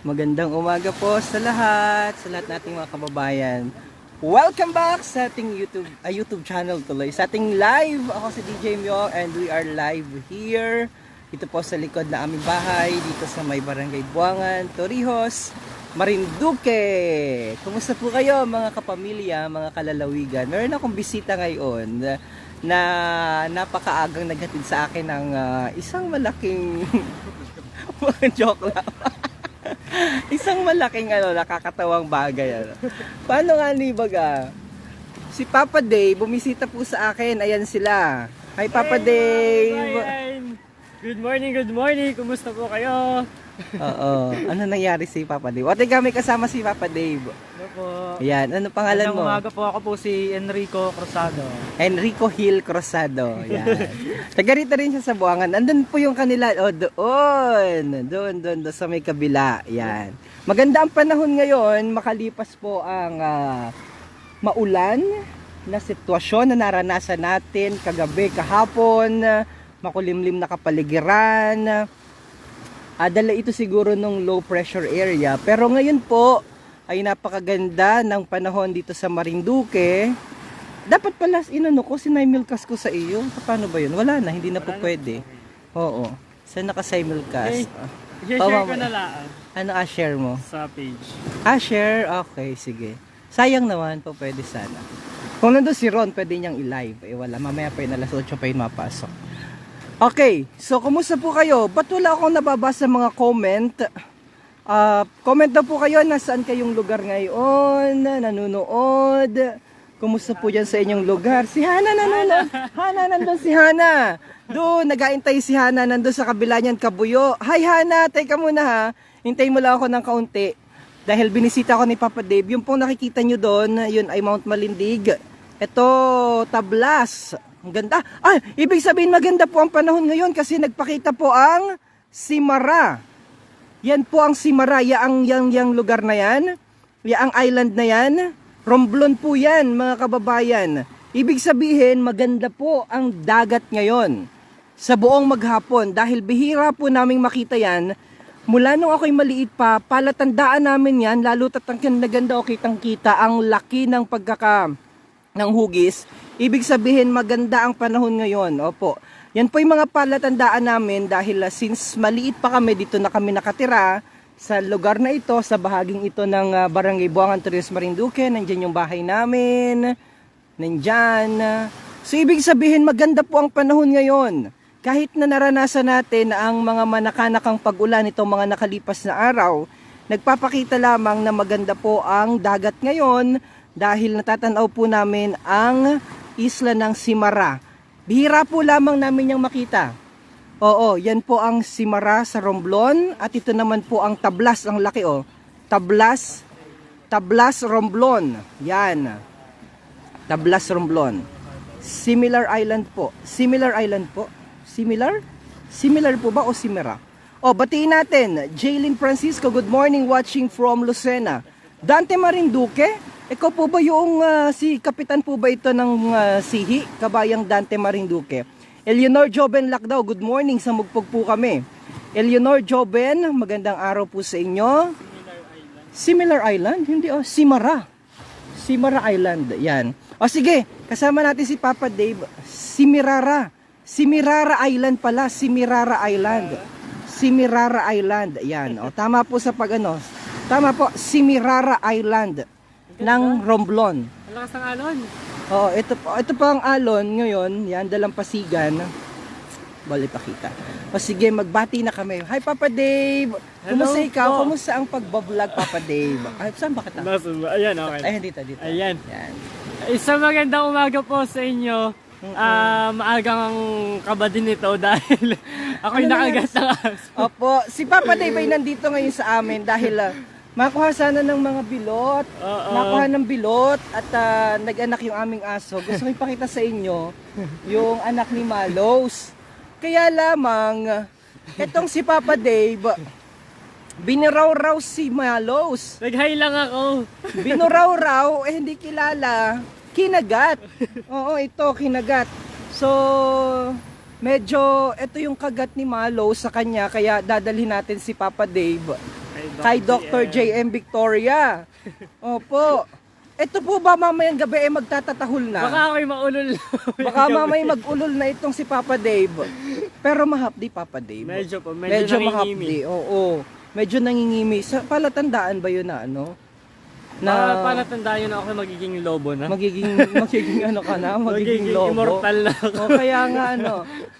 Magandang umaga po sa lahat, sa lahat nating mga kababayan. Welcome back sa ating YouTube, ah, YouTube channel tuloy. Sa ating live, ako si DJ Myo and we are live here. Ito po sa likod na aming bahay, dito sa may barangay Buangan, Torrijos, Marinduque. Kumusta po kayo mga kapamilya, mga kalalawigan? Meron akong bisita ngayon na napakaagang naghatid sa akin ng ah, isang malaking joke lang. Isang malaking ano, nakakatawang bagay. Ano. Paano nga ni Baga? Si Papa Dave, bumisita po sa akin. Ayan sila. Hi Papa Dave. Ryan! Good morning, good morning. Kumusta po kayo? Oo. Ano nangyari si Papa Dave? O teka, may kasama si Papa Dave. Ano po? Ayan, ano pangalan Magandang mo? umaga po ako po si Enrico Cruzado. Enrico Hill Cruzado. Yan. Taga rito rin siya sa Buangan. Andun po yung kanila. O, doon. Doon, doon, doon sa may kabila. Yan. Maganda ang panahon ngayon. Makalipas po ang ah, maulan na sitwasyon na naranasan natin kagabi, kahapon, makulimlim na kapaligiran. Ah, dala ito siguro nung low pressure area. Pero ngayon po ay napakaganda ng panahon dito sa Marinduque. Dapat pala inano ko, sinimulcast ko sa iyo. Paano ba yun? Wala na, hindi na po pwede. Oo. Saan naka-simulcast? Okay. Ah, I-share ko Tama. na lang Ano a-share mo? sa page. Ah, share? Okay, sige. Sayang naman po, pwede sana. Kung nandun si Ron, pwede niyang i-live. Eh wala, mamaya pa yun, alas 8 pa yun mapasok. Okay, so kumusta po kayo? Ba't wala akong nababasa mga comment? Ah, comment na po kayo nasaan kayong lugar ngayon, nanonood. Kumusta po dyan sa inyong lugar? Si Hana nanonood. Hana, nandun si Hana. Doon, nagaintay si Hana, nandun sa kabila niyan, kabuyo. Hi Hana, teka muna ha. Hintayin mo lang ako ng kaunti. Dahil binisita ko ni Papa Dave, yung pong nakikita nyo doon, yun ay Mount Malindig. Ito, Tablas. Ang ganda. Ay, ibig sabihin maganda po ang panahon ngayon kasi nagpakita po ang Simara. Yan po ang Simara, yaang yang yang lugar na yan. Yaang island na yan. Romblon po yan, mga kababayan. Ibig sabihin, maganda po ang dagat ngayon sa buong maghapon dahil bihira po naming makita yan. Mula nung ako'y maliit pa, palatandaan namin yan, lalo tatangkan na ganda o kitang kita ang laki ng pagkaka ng hugis. Ibig sabihin maganda ang panahon ngayon. Opo. Yan po yung mga palatandaan namin dahil uh, since maliit pa kami dito na kami nakatira sa lugar na ito, sa bahaging ito ng uh, Barangay Buangan, Torres Marinduque. Nandiyan yung bahay namin. Nandyan. So ibig sabihin maganda po ang panahon ngayon. Kahit na naranasan natin ang mga manakanakang pag-ulan itong mga nakalipas na araw, nagpapakita lamang na maganda po ang dagat ngayon dahil natatanaw po namin ang isla ng Simara. Bihira po lamang namin yung makita. Oo, yan po ang Simara sa Romblon at ito naman po ang Tablas, ang laki oh. Tablas, Tablas Romblon. Yan. Tablas Romblon. Similar island po. Similar island po. Similar? Similar po ba o Simera? O, batiin natin. Jaylin Francisco, good morning watching from Lucena. Dante Marinduque, ikaw po ba yung ah, si kapitan po ba ito ng ah, Sihi, kabayang Dante Marinduque? Eleanor Joben Lakdaw, good morning, sa mugpog po kami. Eleanor Joben, magandang araw po sa inyo. Similar Island? Hindi oh, Simara. Simara Island, yan. O sige, kasama natin si Papa Dave, Simirara. Simirara Island pala, Simirara Island. Simirara Island, yan. O tama po sa pag ano. Tama po, Simirara Island ng Romblon. Ang lakas ng alon. Oo, ito po, ito po ang alon ngayon, yan, dalampasigan. Bali pakita. O sige, magbati na kami. Hi Papa Dave! Kumusta ikaw? po. Kumusta ang pag-vlog Papa Dave? Ay, saan ba kita? Nasa, ayan, okay. Ayan, dito, dito. Ayan. Yan. Isang magandang umaga po sa inyo. Ah, maagang kaba din ito dahil ako'y Ano nakagat ng aso. Opo, si Papa Dave ay nandito ngayon sa amin dahil uh, makuha sana ng mga bilot. Oo. Nakuha ng bilot at ah, nag-anak yung aming aso. Gusto ko ipakita sa inyo yung anak ni Malos. Kaya lamang, etong si Papa Dave, biniraw-raw si Malos. Nag-hi lang ako. Binuraw-raw, eh hindi kilala. Kinagat. Oo, ito, kinagat. So, medyo, ito yung kagat ni Malo sa kanya, kaya dadalhin natin si Papa Dave kay Dr. JM Victoria. Opo. Ito po ba mamayang gabi ay magtatatahol na? Baka ako'y maulol. Baka mamay mag-ulol na itong si Papa Dave. Pero mahapdi Papa Dave. medyo po, medyo, Medyo mahapdi. Oo. Medyo nangingimi. Sa palatandaan ba yun na ano? Na, Na para tandaan yun na ako magiging lobo na. magiging magiging ano ka na, magiging, magiging lobo. immortal na ako. O kaya nga ano,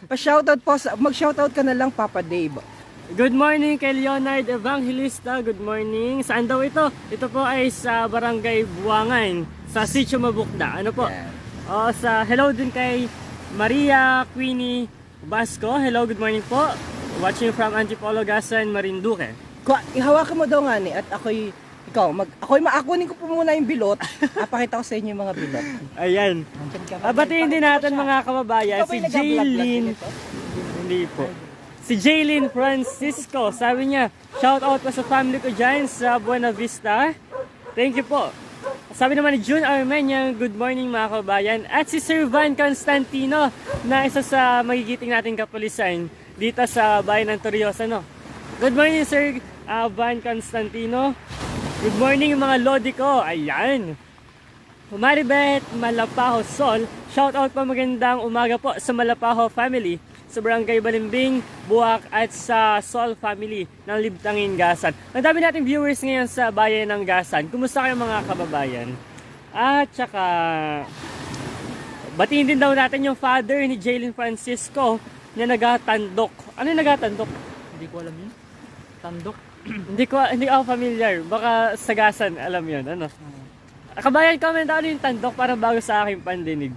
pa-shoutout po, sa- mag-shoutout ka na lang Papa Dave. Good morning kay Leonard Evangelista. Good morning. Saan daw ito? Ito po ay sa Barangay Buangan, sa Sitio Mabukda. Ano po? Yan. O sa hello din kay Maria Queenie Basco. Hello, good morning po. Watching from Antipolo, Gasan, Marinduque. Kwa, ihawakan mo daw nga ni at ako'y ikaw, mag, ako'y maakunin ko po muna yung bilot. Papakita ko sa inyo yung mga bilot. Ayan. Ka, Ah, din natin mga kababayan. ba Si Jaylin. Hindi po. Si Jaylin Francisco, sabi niya, shout out pa sa family ko dyan sa Buena Vista. Thank you po. Sabi naman ni June Armenian, good morning mga kabayan. At si Sir Van Constantino, na isa sa magigiting nating kapulisan dito sa bayan ng Toriosa. No? Good morning Sir ah, Van Constantino. Good morning mga lodi ko. Ayan. Maribet Malapaho Sol, shout out pa magandang umaga po sa Malapaho family, sa Barangay Balimbing, Buwak at sa Sol family ng Libtangin Gasan. Ang dami nating viewers ngayon sa bayan ng Gasan. Kumusta kayo mga kababayan? At saka batiin din daw natin yung father ni Jalen Francisco na nagatandok. Ano yung nagatandok? Hindi ko alam yun. Tandok. hindi ko hindi ako familiar. Baka sa Gasan alam 'yon, ano? Kabayan, comment ano yung tandok para bago sa aking pandinig.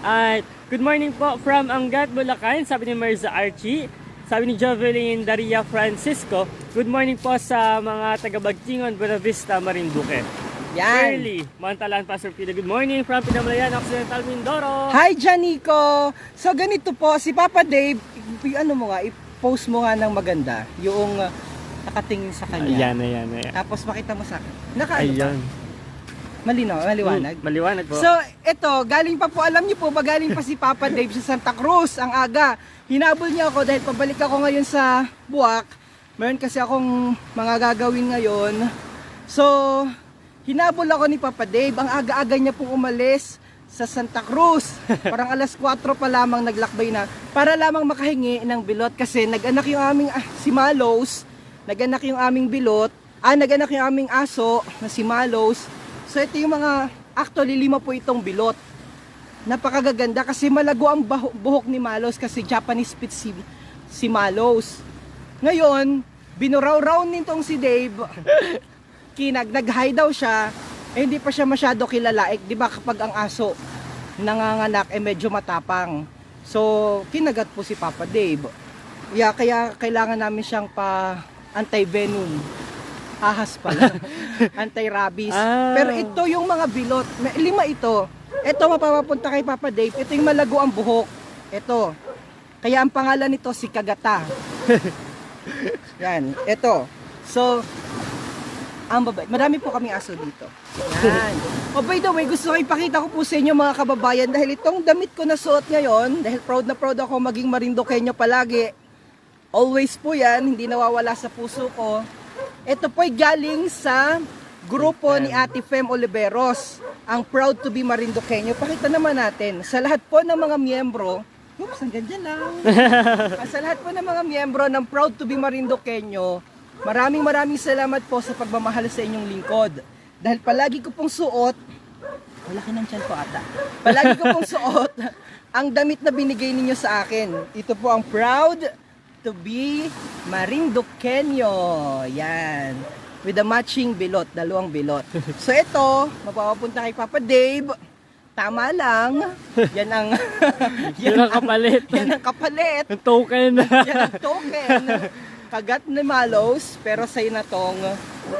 At good morning po from Angat, Bulacan, sabi ni Mirza Archie. Sabi ni Jovelyn Daria Francisco, good morning po sa mga taga-Bagtingon, Buena Vista, Marinduque. Yan. Shirley, Mantalan, Pastor Pida, good morning from Pinamalayan, Occidental Mindoro. Hi, Janico! So, ganito po, si Papa Dave, i- ano mo nga, i-post mo nga ng maganda, yung uh, nakatingin sa kanya. Ayan, ayan, ayan. Tapos makita mo sa akin. Naka, ano ba? Malinaw, maliwanag. Mm, Maliwanag po. So, ito, galing pa po, alam niyo po ba, galing pa si Papa Dave sa Santa Cruz, ang aga. Hinabol niya ako dahil pabalik ako ngayon sa Buwak. Meron kasi akong mga gagawin ngayon. So, hinabol ako ni Papa Dave. Ang aga-aga niya pong umalis sa Santa Cruz. Parang alas 4 pa lamang naglakbay na para lamang makahingi ng bilot kasi nag-anak yung aming ah, si Malos, nag-anak yung aming bilot, ah, nag-anak yung aming aso na si Malos. So ito yung mga, actually lima po itong bilot. Napakagaganda kasi malago ang buhok ni Malos kasi Japanese Spitz si, si Malos. Ngayon, binuraw-raw nitong si Dave. Kinag, nag-high daw siya. Eh, hindi pa siya masyado kilala. Eh, di ba kapag ang aso nanganganak, eh medyo matapang. So, kinagat po si Papa Dave. Yeah, kaya kailangan namin siyang pa anti-venom. Ahas pala. Anti-rabies. Ah. Pero ito yung mga bilot. May- Lima ito. Ito mapapapunta kay Papa Dave. Ito yung malago ang buhok. Ito. Kaya ang pangalan nito si Kagata. Yan. Ito. So, ang babae. Marami po kaming aso dito. Yan. Oh, by the way, gusto ko ipakita ko po sa inyo mga kababayan dahil itong damit ko na suot ngayon, dahil proud na proud ako maging Marindokenyo palagi. Always po yan, hindi nawawala sa puso ko. Ito po'y galing sa grupo ni Ate Fem Oliveros, ang proud to be Marindokenyo. Pakita naman natin, sa lahat po ng mga miyembro, oops, hanggang dyan lang. Sa lahat po ng mga miyembro ng Proud to be Marindokenyo, maraming maraming salamat po sa pagmamahal sa inyong lingkod. Dahil palagi ko pong suot, wala ka ng tiyan po ata. Palagi ko pong suot ang damit na binigay ninyo sa akin. Ito po ang Proud to be Marindokenyo. Yan. With a matching bilot, dalawang bilot. So ito, mapapapunta kay Papa Dave. Tama lang. Yan ang Yun ang kapalit. yan ang kapalit. Ang token. Yan ang token. Kagat ni Malos, pero sa'yo na tong,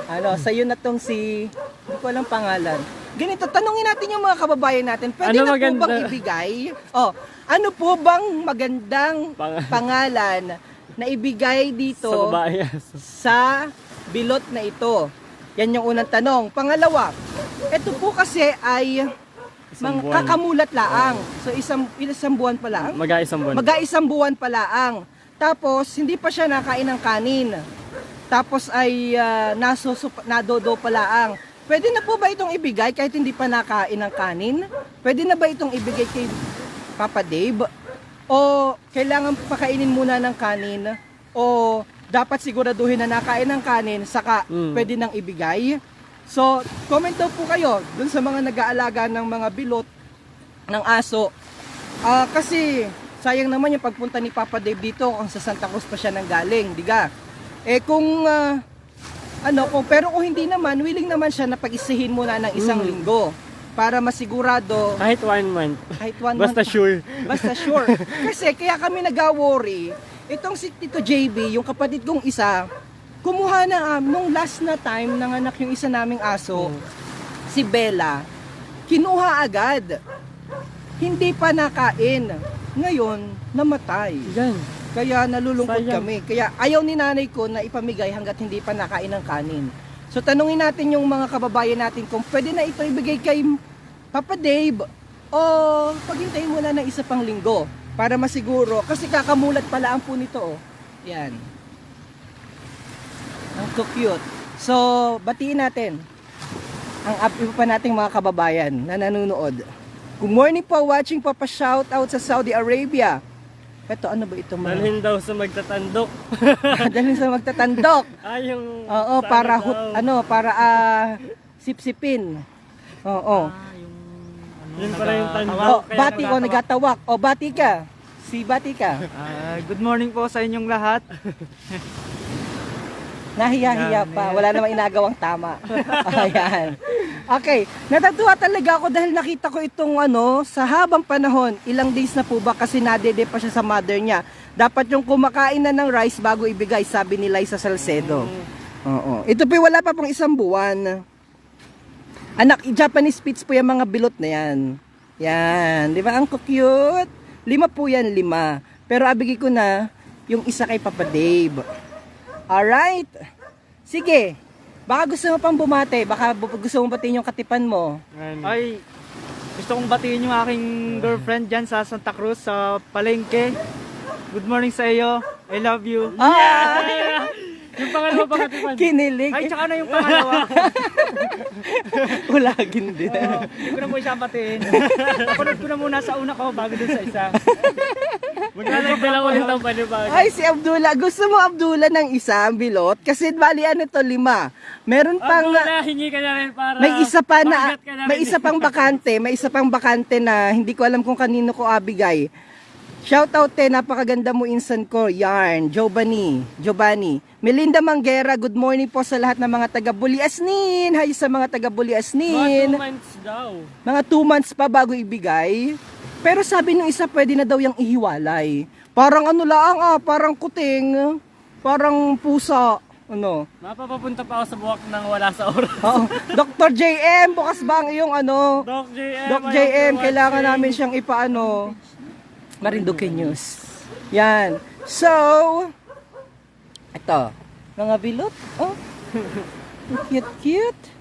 ano, sa'yo na tong si, hindi ko alam pangalan. Ganito, tanungin natin yung mga kababayan natin, pwede Ano na maganda? po bang ibigay? Oh, ano po bang magandang Pang- pangalan na ibigay dito Sa babae. sa bilot na ito? Yan yung unang tanong. Pangalawa, ito po kasi ay Isang mga buwan. kakamulat laang. So isang isang buwan pa lang. Mag-aisang buwan. Mag-isang buwan pa laang. Tapos, hindi pa siya nakain ng kanin. tapos ay uh, nasusup, nadodo pala ang. Pwede na po ba itong ibigay kahit hindi pa nakain ng kanin? Pwede na ba itong ibigay kay Papa Dave? O kailangan pakainin muna ng kanin? O dapat siguraduhin na nakain ng kanin saka Mm. pwede nang ibigay? So, comment daw po kayo dun sa mga nag-aalaga ng mga bilot ng aso. Ah, kasi sayang naman yung pagpunta ni Papa Dave dito kung sa Santa Cruz pa siya nang galing, diga. Eh kung ah, ano, kung pero kung hindi naman, willing naman siya na pag-isihin muna ng isang Mm. linggo para masigurado Kahit one month. kahit one Basta month, sure. basta sure. Kasi kaya kami nag-worry, itong si Tito JB, yung kapatid kong isa, kumuha na, um, nung last na time, nanganak yung isa naming aso, si Bella, kinuha agad. Hindi pa nakain. Ngayon, namatay. Yan. Kaya nalulungkot Sayang. kami. Kaya ayaw ni nanay ko na ipamigay hanggat hindi pa nakain ng kanin. So tanungin natin yung mga kababayan natin kung pwede na ito ibigay kay Papa Dave o paghintayin mo na ng isa pang linggo para masiguro. Kasi kakamulat pala ang po nito. Oh. Yan. Ang cute. So, batiin natin ang up pa nating mga kababayan na nanonood. Good morning po, watching Papa Shout out sa Saudi Arabia. Ito, ano ba ito mga? Dalhin daw sa magtatandok. Dalhin sa magtatandok. Ay, yung... Oo, para daw. hut, ano, para ah, sipsipin. Oo. Ah, yung ano, Yun pala yung tandok. Oh, bati o nagatawak. O bati ka. Si bati ka. Ah, good morning po sa inyong lahat. Nahiya-hiya pa. Wala namang inagawang tama. Ayan. Okay. Natatuwa talaga ako dahil nakita ko itong ano, sa habang panahon, ilang days na po ba kasi nadede pa siya sa mother niya. Dapat yung kumakain na ng rice bago ibigay, sabi ni Liza Salcedo. Oo. Ito po wala pa pong isang buwan. Anak, Japanese Spitz po yung mga bilot na yan. Yan. Di ba? Ang cute. Lima po yan, lima. Pero abigay ko na yung isa kay Papa Dave. Alright. Sige. Baka gusto mo pang bumate. Baka bu- gusto mo batiin yung katipan mo. Ay, gusto kong batiin yung aking girlfriend dyan sa Santa Cruz, sa Palengke. Good morning sa iyo. I love you. Ah! Yung pangalawa pa katipan. Kinilig. Ay, tsaka na yung pangalawa. Ulagin din. Oo, Hindi ko na mo siya batiin. Napunod ko na muna sa una ko bago dun sa isa. Maglalagda lang ulit ng panibago. Ay, si Abdullah. Gusto mo Abdullah ng isa, ang bilot? Kasi bali ano to, lima. Meron pang... Abdullah, hingi ka na rin para... May isa pa na, may isa pang bakante, may isa pang bakante na hindi ko alam kung kanino ko abigay. Shout out te, napakaganda mo insan ko, Yarn, Giovanni, Giovanni. Melinda Manguera, good morning po sa lahat ng mga taga Buliasnin. Hi sa mga taga Mga Buliasnin. two months daw. Mga 2 months pa bago ibigay. Pero sabi nung isa, pwede na daw yung ihiwalay. Parang ano lang ah, parang kuting, parang pusa. Ano? Mapapapunta pa ako sa buwak nang wala sa oras. Oo. Dr. JM, bukas ba ang iyong ano? Doc JM. Doc JM, kailangan watching. namin siyang ipaano. Marinduque News. Yan. So, ito. Mga bilot. Oh. Ang cute-cute.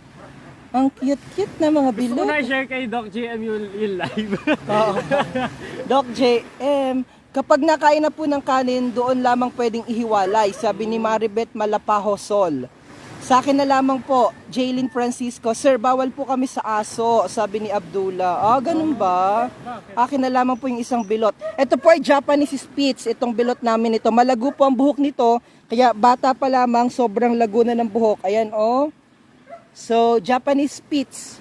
Ang cute-cute na mga Gusto ko bilot. na i-share kay Doc JM yung, yung live. Oo. Doc JM, kapag nakain na po ng kanin, doon lamang pwedeng ihiwalay, sabi ni Maribet Malapaho Sol. Sa akin na lamang po, Jaylin Francisco, Sir, bawal po kami sa aso, sabi ni Abdullah. Ah, ganun ba? Akin na lamang po yung isang bilot. Ito po ay Japanese Spitz, itong bilot namin ito. Malago po ang buhok nito, kaya bata pa lamang, sobrang lago na ng buhok. Ayan, oh. So, Japanese Spitz.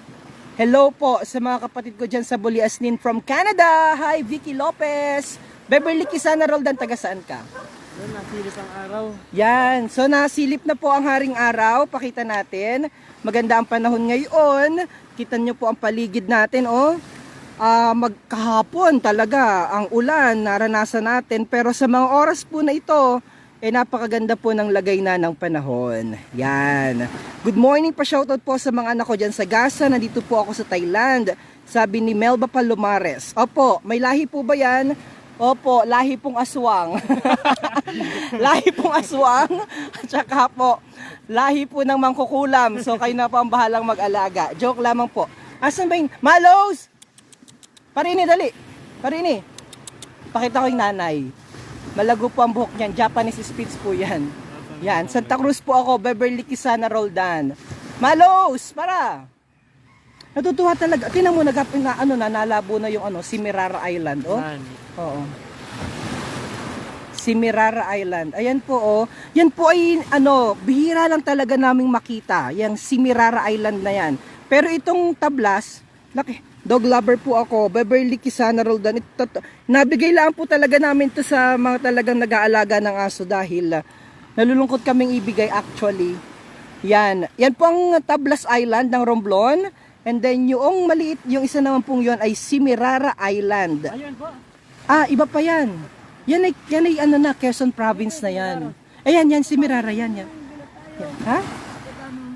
Hello po sa mga kapatid ko dyan sa Buliasnin from Canada. Hi, Vicky Lopez. Beverly Kisana Roldan, taga saan ka? Yun, nasilit ang araw. Yan. So, nasilip na po ang haring araw. Pakita natin. Maganda ang panahon ngayon. Kita nyo po ang paligid natin, oh. Ah, magkahapon talaga ang ulan naranasan natin pero sa mga oras po na ito eh napakaganda po ng lagay na ng panahon. Yan. Good morning pa shoutout po sa mga anak ko dyan sa Gaza. Nandito po ako sa Thailand. Sabi ni Melba Palomares. Opo, may lahi po ba yan? Opo, lahi pong aswang. lahi pong aswang. At saka po, lahi po ng mangkukulam. So kayo na po ang bahalang mag-alaga. Joke lamang po. Asan ba yung... Malos! Parini, dali. Parini. Pakita ko yung nanay. Malago po ang buhok niyan. Japanese Spitz po yan. Yan, Santa Cruz po ako, Beverly Quisana Roldan. Malos, para! Natutuwa talaga. Tingnan mo, nag, na, ano na, nalabo na yung ano, Simirara Island. Oh. Oo. Simirara Island. Ayan po oh. Yan po ay ano, bihira lang talaga naming makita. Yang Simirara Island na yan. Pero itong tablas, laki, dog lover po ako. Beverly Quisana Roldan. Ito, to- nabigay lang po talaga namin to sa mga talagang nag-aalaga ng aso dahil ah, nalulungkot kaming ibigay actually. Yan. Yan po ang Tablas Island ng Romblon. And then yung maliit, yung isa naman pong yun ay Simirara Island. Ayun po. Ah, iba pa yan. Yan ay, yan ay ano na, Quezon Province na yan. Ayan, yan, si Mirara, yan, yan. Yan. Ha?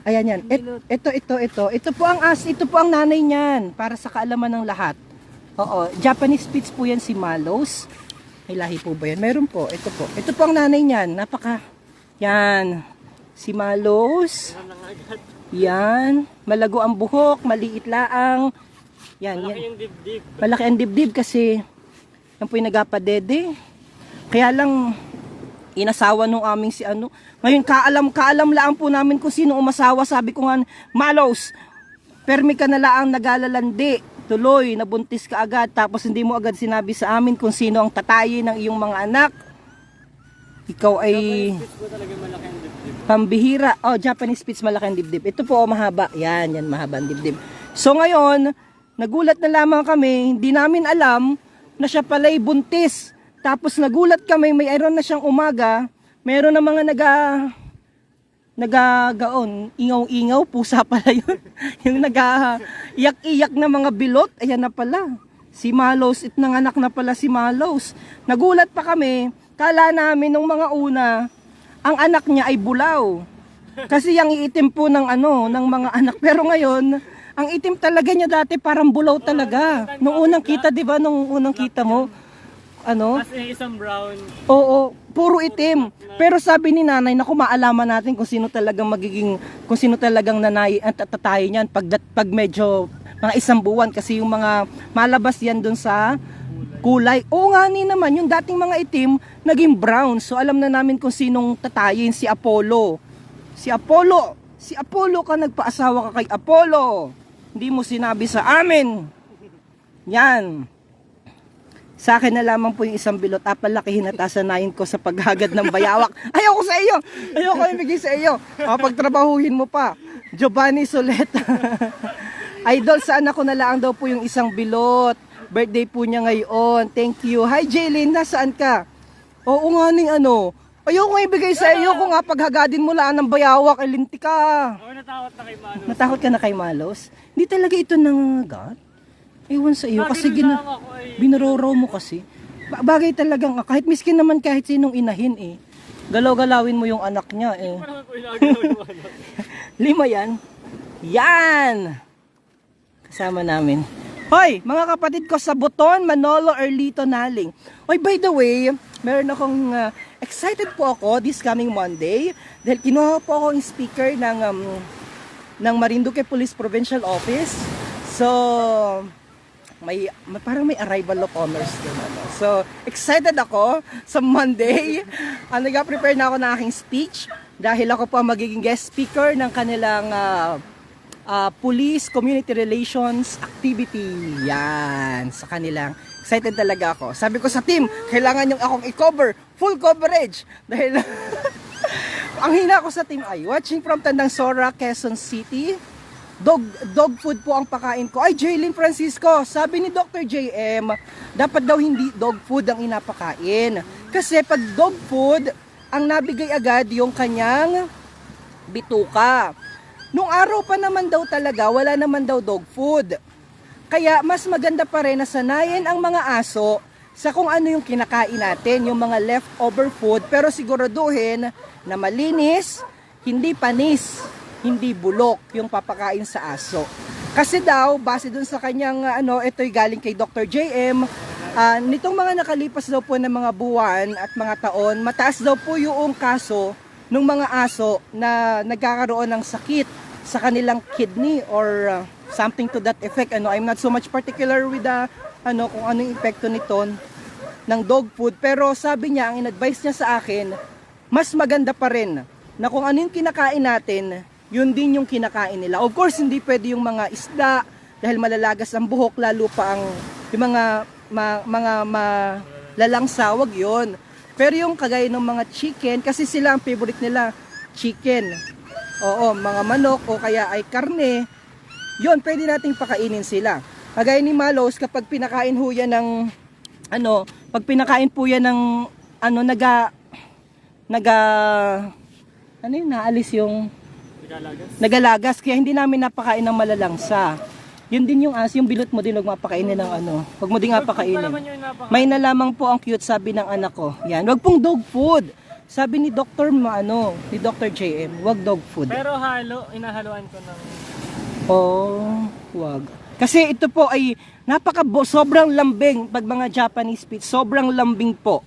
Ayan, yan. Et, ito, ito, ito. Ito po ang as, ito po ang nanay niyan, para sa kaalaman ng lahat. Oo, Japanese Spitz po yan si Malos. May lahi po ba yan? Meron po, ito po. Ito po ang nanay niyan, napaka, yan. Si Malos. Yan. Yan. Malago ang buhok, maliit laang. Yan, yan. Malaki yung dibdib. Malaki ang dibdib kasi yan po yung nagapadede. Kaya lang inasawa nung aming si ano. Ngayon kaalam kaalam lang po namin kung sino umasawa. Sabi ko nga, Malos, permi ka na lang nagalalandi. Tuloy, nabuntis ka agad. Tapos hindi mo agad sinabi sa amin kung sino ang tatayin ng iyong mga anak. Ikaw ay pambihira. Oh, Japanese Spitz malaki ang dibdib. Ito po oh, mahaba. Yan, yan mahaba ang dibdib. So ngayon, nagulat na lamang kami, hindi namin alam na siya pala'y buntis. Tapos nagulat kami, may iron na siyang umaga. Meron na mga naga nagagaon, ingaw-ingaw, pusa pala yun. yung naga iyak-iyak na mga bilot, ayan na pala. Si Malos, it nanganak na pala si Malos. Nagulat pa kami, kala namin nung mga una, ang anak niya ay bulaw. Kasi yung iitim po ng ano, ng mga anak. Pero ngayon, ang itim talaga niya dati parang bulaw talaga. Nung unang kita, 'di ba? Nung unang kita mo, ano? Yung isang brown. Oo, puro itim. Pero sabi ni nanay, naku, maalaman natin kung sino talagang magiging, kung sino talagang nanay at tatay niyan pag, pag medyo mga isang buwan kasi yung mga malabas yan dun sa kulay. Oo nga ni naman, yung dating mga itim, naging brown. So alam na namin kung sinong tatayin, si Apollo. Si Apollo, si Apollo ka nagpaasawa ka kay Apollo. Hindi mo sinabi sa amin. Yan. Sa akin na lamang po yung isang bilot. Apalakihin at asanayin ko sa paghagad ng bayawak. Ayoko sa iyo! Ayoko ibigay sa iyo. O, pagtrabahuhin mo pa. Giovanni Soleta. Idol, sa anak ko na lang daw po yung isang bilot. Birthday po niya ngayon. Thank you. Hi, Jaylin. Nasaan ka? Oo nga ning ano. Ayoko ibigay sa iyo kung nga paghagadin mo lang ng bayawak. Ilinti ka. Ako natakot na kay Mano. Natakot ka na kay Malos? Hindi talaga ito nangagat? Ewan sa iyo. Kasi gina... ay Binaroro mo kasi. Ba- bagay talagang, kahit miskin naman kahit sinong inahin eh. Galaw-galawin mo yung anak niya eh. Lima yan. Yan! Kasama namin. Hoy, mga kapatid ko sa Buton, Manolo, Erlito, Naling. Hoy, by the way, meron akong uh, excited po ako this coming Monday dahil kinuha po ako yung speaker ng um, ng Marinduque Police Provincial Office. So, may, may parang may arrival of honors din ano. So, excited ako sa Monday. Uh, nag-prepare na ako ng aking speech dahil ako po ang magiging guest speaker ng kanilang ah, ah, police community relations activity. Yan, sa kanilang excited talaga ako. Sabi ko sa team, kailangan yung akong i-cover, full coverage dahil ang hina ko sa team ay watching from Tandang Sora, Quezon City. Dog, dog food po ang pakain ko. Ay, Jaylin Francisco, sabi ni Dr. JM, dapat daw hindi dog food ang inapakain. Kasi pag dog food, ang nabigay agad yung kanyang bituka. Nung araw pa naman daw talaga, wala naman daw dog food. Kaya mas maganda pa rin na sanayin ang mga aso sa kung ano yung kinakain natin, yung mga leftover food, pero siguraduhin na malinis, hindi panis, hindi bulok yung papakain sa aso. Kasi daw, base dun sa kanyang uh, ano, ito'y galing kay Dr. JM, ah, nitong mga nakalipas daw po ng mga buwan at mga taon, mataas daw po yung kaso ng mga aso na nagkakaroon ng sakit sa kanilang kidney or uh, something to that effect. Ano, I'm not so much particular with the ano kung anong epekto nito ng dog food pero sabi niya ang in-advise niya sa akin mas maganda pa rin na kung ano yung kinakain natin, yun din yung kinakain nila. Of course, hindi pwede yung mga isda dahil malalagas ang buhok, lalo pa ang yung mga ma- mga malalang sawag yon. Pero yung kagaya ng mga chicken, kasi sila ang favorite nila, chicken. Oo, mga manok o kaya ay karne, yon pwede nating pakainin sila. Kagaya ni Malos, kapag pinakain ho yan ng, ano, pag pinakain po yan ng, ano, naga, naga, ano yun, naalis yung, Nagalagas. nagalagas, kaya hindi namin napakain ng malalangsa. Yun din yung as, yung bilot mo din, huwag mapakainin ng ano, huwag mo din nga pakainin. naman yung napaka... May nalamang po ang cute sabi ng anak ko. Yan, wag pong dog food. Sabi ni Dr. Ma, ano, ni Dr. JM, wag dog food. Pero halo, inahaluan ko ng... Oh, wag. Kasi ito po ay napaka sobrang lambing pag mga Japanese speech, sobrang lambing po.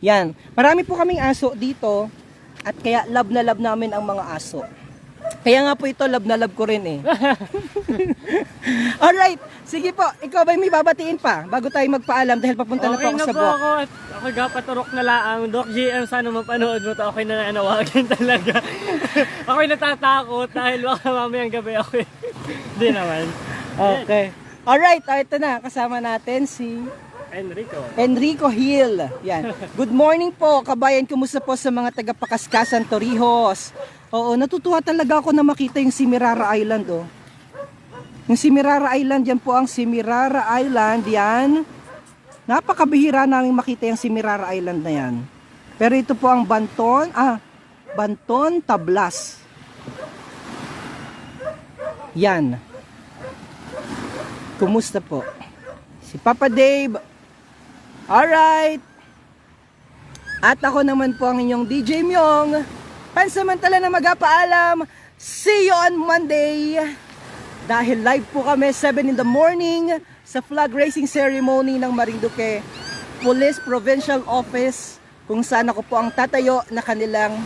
Yan. Marami po kaming aso dito at kaya love na love namin ang mga aso. Kaya nga po ito love na love ko rin eh. Alright, sige po, ikaw ba may babatiin pa bago tayo magpaalam dahil papunta na po Okay ako na sa po buwak. ako at ako gapaturok na laang. Doc GM, sana mapanood mo to. Ako'y nananawagan talaga. ako'y natatakot dahil baka mamayang gabi ako. Hindi naman. Okay. Alright, ah, ito na. Kasama natin si Enrico. Enrico Hill. Yan. Good morning po, kabayan. Kumusta po sa mga taga Pakaskasan, Torrijos? Oo, natutuwa talaga ako na makita yung Simirara Island, oh. Yung Simirara Island, yan po ang Simirara Island, yan. Napakabihira namin makita yung Simirara Island na yan. Pero ito po ang Banton, ah, Banton Tablas. Yan. Kumusta po? Si Papa Dave. Alright. At ako naman po ang inyong DJ Myong. Pansamantala na magpaalam. See you on Monday. Dahil live po kami 7 in the morning sa flag raising ceremony ng Marinduque Police Provincial Office kung saan ako po ang tatayo na kanilang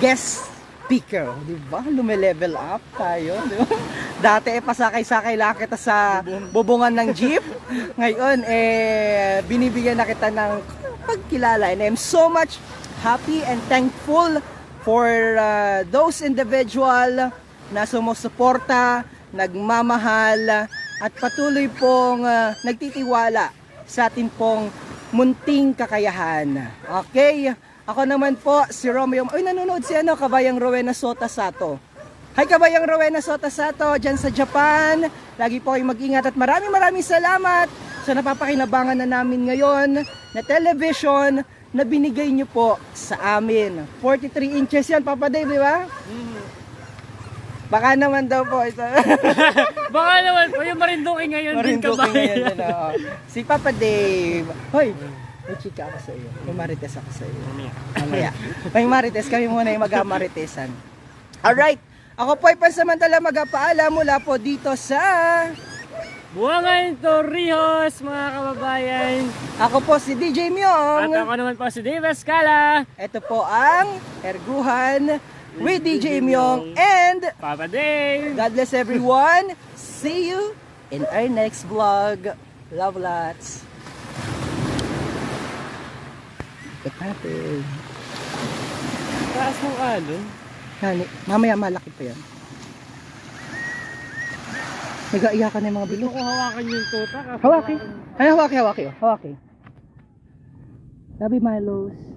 guest speaker. Di ba? Lume-level up tayo. Di ba? Dati eh, pasakay-sakay lang kita sa bubungan ng jeep. Ngayon, eh, binibigyan na kita ng pagkilala. And I'm so much happy and thankful for uh, those individual na sumusuporta, nagmamahal, at patuloy pong uh, nagtitiwala sa atin pong munting kakayahan. Okay? Ako naman po, si Romeo. Uy, nanonood si ano, Kabayang Rowena Sota Sato. Hi Kabayang Rowena Sota Sato, dyan sa Japan. Lagi po kayong mag-ingat at maraming maraming salamat sa napapakinabangan na namin ngayon na television na binigay nyo po sa amin. 43 inches yan, Papa Dave, di ba? Baka naman daw po ito. Baka naman po, yung Marinduque ngayon din ka Marinduque ngayon din, oo. Si Papa Dave. Hoy, may chika ako sa iyo. May marites ako sa iyo. Mamaya. May marites, kami muna yung mag-maritesan. Alright. Ako po ay pansamantala magpaalam mula po dito sa... Buwangan Torrijos, mga kababayan. Ako po si DJ At Myong. ako naman po si Dave Escala. Ito po ang Erguhan with DJ Myong. And Papa Dave. God bless everyone. See you in our next vlog. Love lots. Ikot natin. Taas mong alon. Hani, mamaya malaki pa yan. Nag-aiyakan na yung mga Gusto bilog. ko hawakan yung kasi Hawaki. Ay, hawaki, hawaki. oh, Hawaki. Sabi Milos.